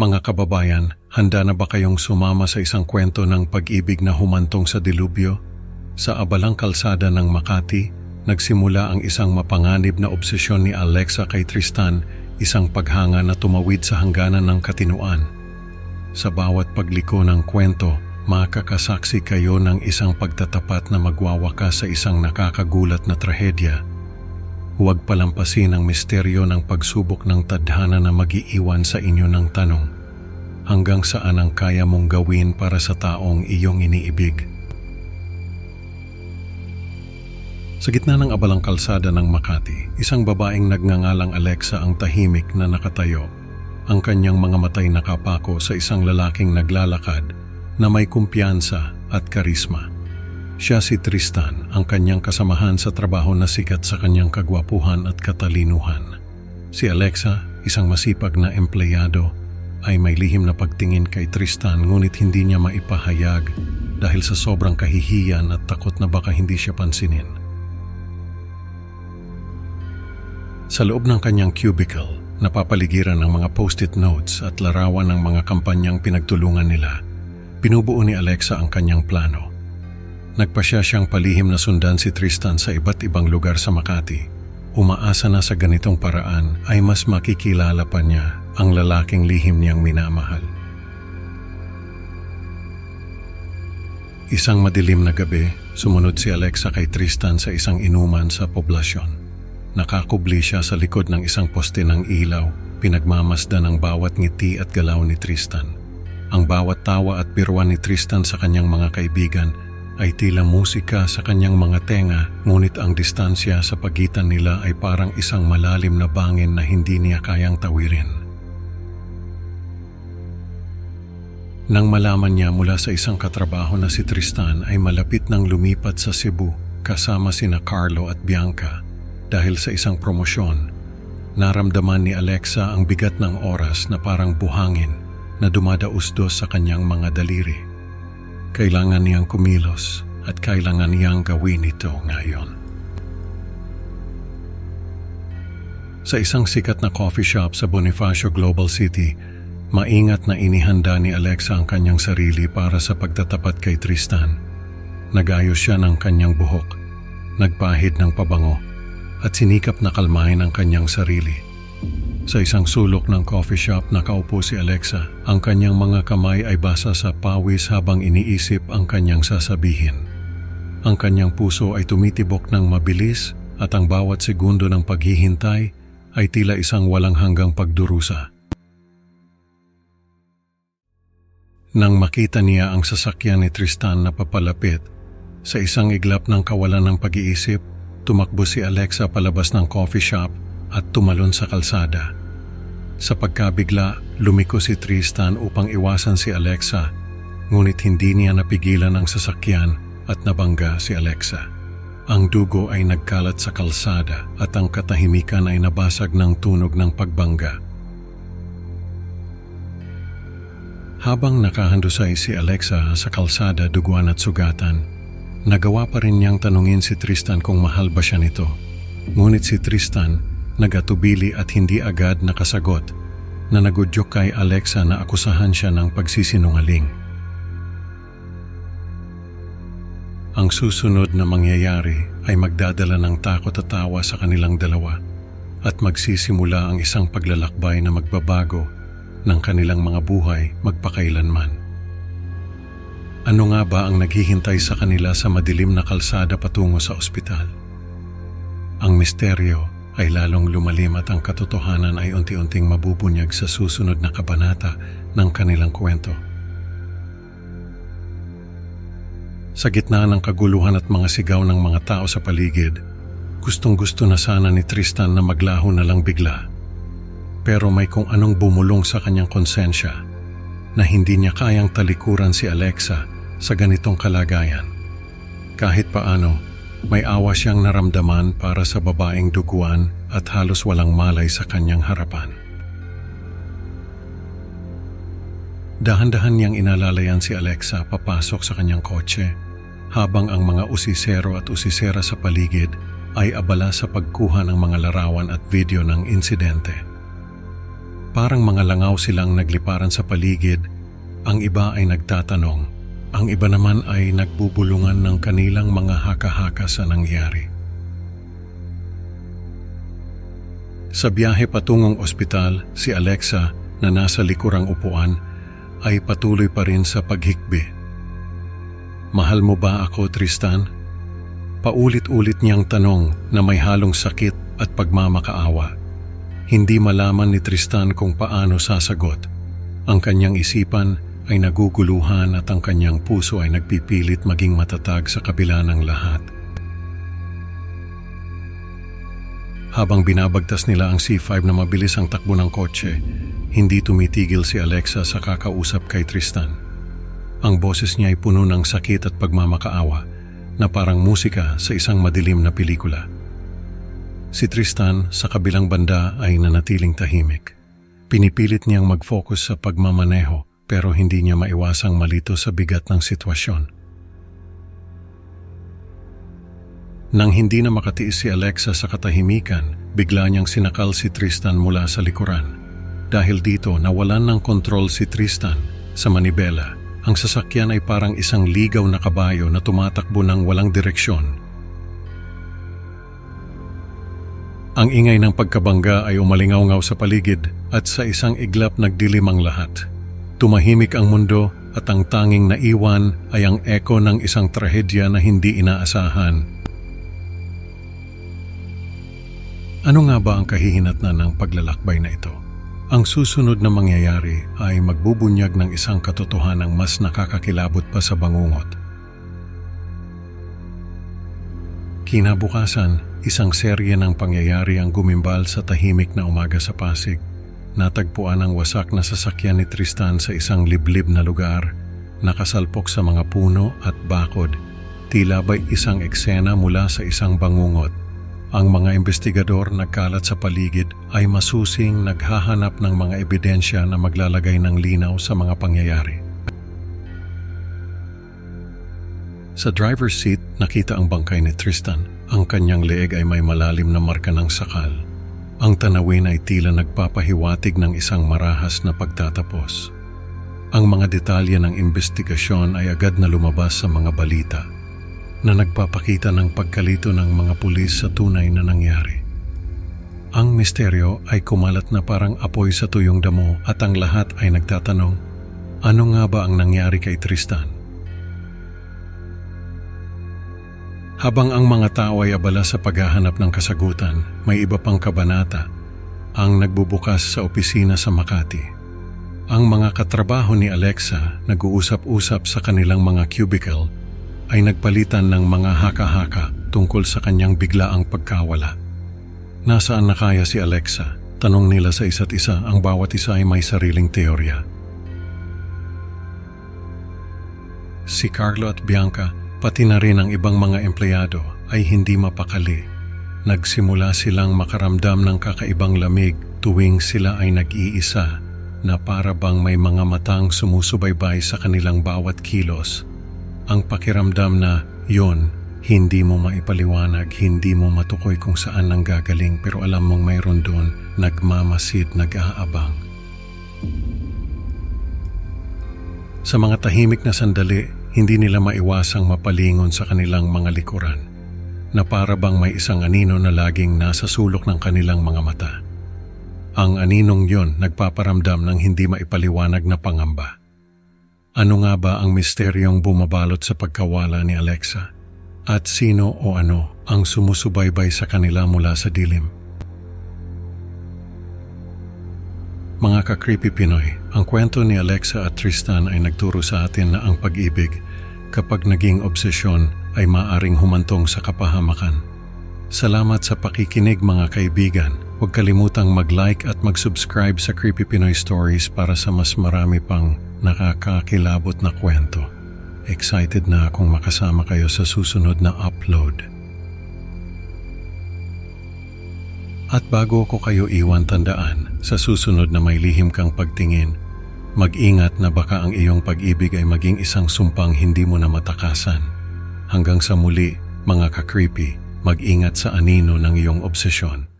Mga kababayan, handa na ba kayong sumama sa isang kwento ng pag-ibig na humantong sa dilubyo? Sa abalang kalsada ng Makati, nagsimula ang isang mapanganib na obsesyon ni Alexa kay Tristan, isang paghanga na tumawid sa hangganan ng katinuan. Sa bawat pagliko ng kwento, makakasaksi kayo ng isang pagtatapat na magwawakas sa isang nakakagulat na trahedya. Huwag palampasin ang misteryo ng pagsubok ng tadhana na magiiwan sa inyo ng tanong. Hanggang saan ang kaya mong gawin para sa taong iyong iniibig? Sa gitna ng abalang kalsada ng Makati, isang babaeng nagngangalang Alexa ang tahimik na nakatayo. Ang kanyang mga matay nakapako sa isang lalaking naglalakad na may kumpiyansa at karisma. Siya si Tristan, ang kanyang kasamahan sa trabaho na sikat sa kanyang kagwapuhan at katalinuhan. Si Alexa, isang masipag na empleyado, ay may lihim na pagtingin kay Tristan ngunit hindi niya maipahayag dahil sa sobrang kahihiyan at takot na baka hindi siya pansinin. Sa loob ng kanyang cubicle, napapaligiran ng mga post-it notes at larawan ng mga kampanyang pinagtulungan nila. Pinubuo ni Alexa ang kanyang plano. Nagpasya siyang palihim na sundan si Tristan sa iba't ibang lugar sa Makati. Umaasa na sa ganitong paraan ay mas makikilala pa niya ang lalaking lihim niyang minamahal. Isang madilim na gabi, sumunod si Alexa kay Tristan sa isang inuman sa poblasyon. Nakakubli siya sa likod ng isang poste ng ilaw, pinagmamasdan ang bawat ngiti at galaw ni Tristan. Ang bawat tawa at biruan ni Tristan sa kanyang mga kaibigan ay tila musika sa kanyang mga tenga ngunit ang distansya sa pagitan nila ay parang isang malalim na bangin na hindi niya kayang tawirin. Nang malaman niya mula sa isang katrabaho na si Tristan ay malapit nang lumipat sa Cebu kasama sina Carlo at Bianca dahil sa isang promosyon, naramdaman ni Alexa ang bigat ng oras na parang buhangin na dumadausdos sa kanyang mga daliri. Kailangan niyang kumilos at kailangan niyang gawin ito ngayon. Sa isang sikat na coffee shop sa Bonifacio Global City, maingat na inihanda ni Alexa ang kanyang sarili para sa pagtatapat kay Tristan. Nagayos siya ng kanyang buhok, nagpahid ng pabango, at sinikap na kalmahin ang kanyang sarili. Sa isang sulok ng coffee shop nakaupo si Alexa. Ang kanyang mga kamay ay basa sa pawis habang iniisip ang kanyang sasabihin. Ang kanyang puso ay tumitibok ng mabilis at ang bawat segundo ng paghihintay ay tila isang walang hanggang pagdurusa. Nang makita niya ang sasakyan ni Tristan na papalapit, sa isang iglap ng kawalan ng pag-iisip, tumakbo si Alexa palabas ng coffee shop at tumalon sa kalsada. Sa pagkabigla, lumiko si Tristan upang iwasan si Alexa, ngunit hindi niya napigilan ang sasakyan at nabangga si Alexa. Ang dugo ay nagkalat sa kalsada at ang katahimikan ay nabasag ng tunog ng pagbangga. Habang nakahandusay si Alexa sa kalsada duguan at sugatan, nagawa pa rin niyang tanungin si Tristan kung mahal ba siya nito. Ngunit si Tristan nagatubili at hindi agad nakasagot na nagudyok kay Alexa na akusahan siya ng pagsisinungaling. Ang susunod na mangyayari ay magdadala ng takot at tawa sa kanilang dalawa at magsisimula ang isang paglalakbay na magbabago ng kanilang mga buhay magpakailanman. Ano nga ba ang naghihintay sa kanila sa madilim na kalsada patungo sa ospital? Ang misteryo ay lalong lumalim at ang katotohanan ay unti-unting mabubunyag sa susunod na kabanata ng kanilang kwento. Sa gitna ng kaguluhan at mga sigaw ng mga tao sa paligid, gustong gusto na sana ni Tristan na maglaho na lang bigla pero may kung anong bumulong sa kanyang konsensya na hindi niya kayang talikuran si Alexa sa ganitong kalagayan. Kahit paano, may awa siyang naramdaman para sa babaeng duguan at halos walang malay sa kanyang harapan. Dahan-dahan niyang inalalayan si Alexa papasok sa kanyang kotse habang ang mga usisero at usisera sa paligid ay abala sa pagkuha ng mga larawan at video ng insidente. Parang mga langaw silang nagliparan sa paligid, ang iba ay nagtatanong, ang iba naman ay nagbubulungan ng kanilang mga haka-haka sa nangyari. Sa biyahe patungong ospital, si Alexa na nasa likurang upuan ay patuloy pa rin sa paghikbi. Mahal mo ba ako, Tristan? Paulit-ulit niyang tanong na may halong sakit at pagmamakaawa. Hindi malaman ni Tristan kung paano sasagot. Ang kanyang isipan ay naguguluhan at ang kanyang puso ay nagpipilit maging matatag sa kabila ng lahat. Habang binabagtas nila ang C5 na mabilis ang takbo ng kotse, hindi tumitigil si Alexa sa kakausap kay Tristan. Ang boses niya ay puno ng sakit at pagmamakaawa na parang musika sa isang madilim na pelikula. Si Tristan sa kabilang banda ay nanatiling tahimik. Pinipilit niyang mag-focus sa pagmamaneho pero hindi niya maiwasang malito sa bigat ng sitwasyon. Nang hindi na makatiis si Alexa sa katahimikan, bigla niyang sinakal si Tristan mula sa likuran. Dahil dito nawalan ng kontrol si Tristan sa manibela. Ang sasakyan ay parang isang ligaw na kabayo na tumatakbo ng walang direksyon. Ang ingay ng pagkabangga ay umalingaw sa paligid at sa isang iglap nagdilim ang lahat. Tumahimik ang mundo at ang tanging naiwan ay ang eko ng isang trahedya na hindi inaasahan. Ano nga ba ang kahihinatnan ng paglalakbay na ito? Ang susunod na mangyayari ay magbubunyag ng isang katotohanang mas nakakakilabot pa sa bangungot. Kinabukasan, isang serye ng pangyayari ang gumimbal sa tahimik na umaga sa Pasig. Natagpuan ang wasak na sasakyan ni Tristan sa isang liblib na lugar, nakasalpok sa mga puno at bakod. Tila ba'y isang eksena mula sa isang bangungot. Ang mga investigador nagkalat sa paligid ay masusing naghahanap ng mga ebidensya na maglalagay ng linaw sa mga pangyayari. Sa driver's seat, nakita ang bangkay ni Tristan. Ang kanyang leeg ay may malalim na marka ng sakal. Ang tanawin ay tila nagpapahiwatig ng isang marahas na pagtatapos. Ang mga detalye ng investigasyon ay agad na lumabas sa mga balita na nagpapakita ng pagkalito ng mga pulis sa tunay na nangyari. Ang misteryo ay kumalat na parang apoy sa tuyong damo at ang lahat ay nagtatanong, ano nga ba ang nangyari kay Tristan? Habang ang mga tao ay abala sa paghahanap ng kasagutan, may iba pang kabanata ang nagbubukas sa opisina sa Makati. Ang mga katrabaho ni Alexa nag-uusap-usap sa kanilang mga cubicle ay nagpalitan ng mga haka-haka tungkol sa kanyang biglaang pagkawala. Nasaan na kaya si Alexa? Tanong nila sa isa't isa ang bawat isa ay may sariling teorya. Si Carlo at Bianca, pati na rin ang ibang mga empleyado ay hindi mapakali. Nagsimula silang makaramdam ng kakaibang lamig tuwing sila ay nag-iisa na para bang may mga matang sumusubaybay sa kanilang bawat kilos ang pakiramdam na yon hindi mo maipaliwanag, hindi mo matukoy kung saan nang gagaling pero alam mong mayroon doon, nagmamasid, nag-aabang. Sa mga tahimik na sandali, hindi nila maiwasang mapalingon sa kanilang mga likuran na para bang may isang anino na laging nasa sulok ng kanilang mga mata. Ang aninong yon nagpaparamdam ng hindi maipaliwanag na pangamba. Ano nga ba ang misteryong bumabalot sa pagkawala ni Alexa? At sino o ano ang sumusubaybay sa kanila mula sa dilim? Mga ka-creepy Pinoy, ang kwento ni Alexa at Tristan ay nagturo sa atin na ang pag-ibig kapag naging obsesyon ay maaring humantong sa kapahamakan. Salamat sa pakikinig mga kaibigan. Huwag kalimutang mag-like at mag-subscribe sa Creepy Pinoy Stories para sa mas marami pang nakakakilabot na kwento. Excited na akong makasama kayo sa susunod na upload. At bago ko kayo iwan tandaan, sa susunod na may lihim kang pagtingin, mag-ingat na baka ang iyong pag-ibig ay maging isang sumpang hindi mo na matakasan. Hanggang sa muli, mga ka-creepy, mag-ingat sa anino ng iyong obsesyon.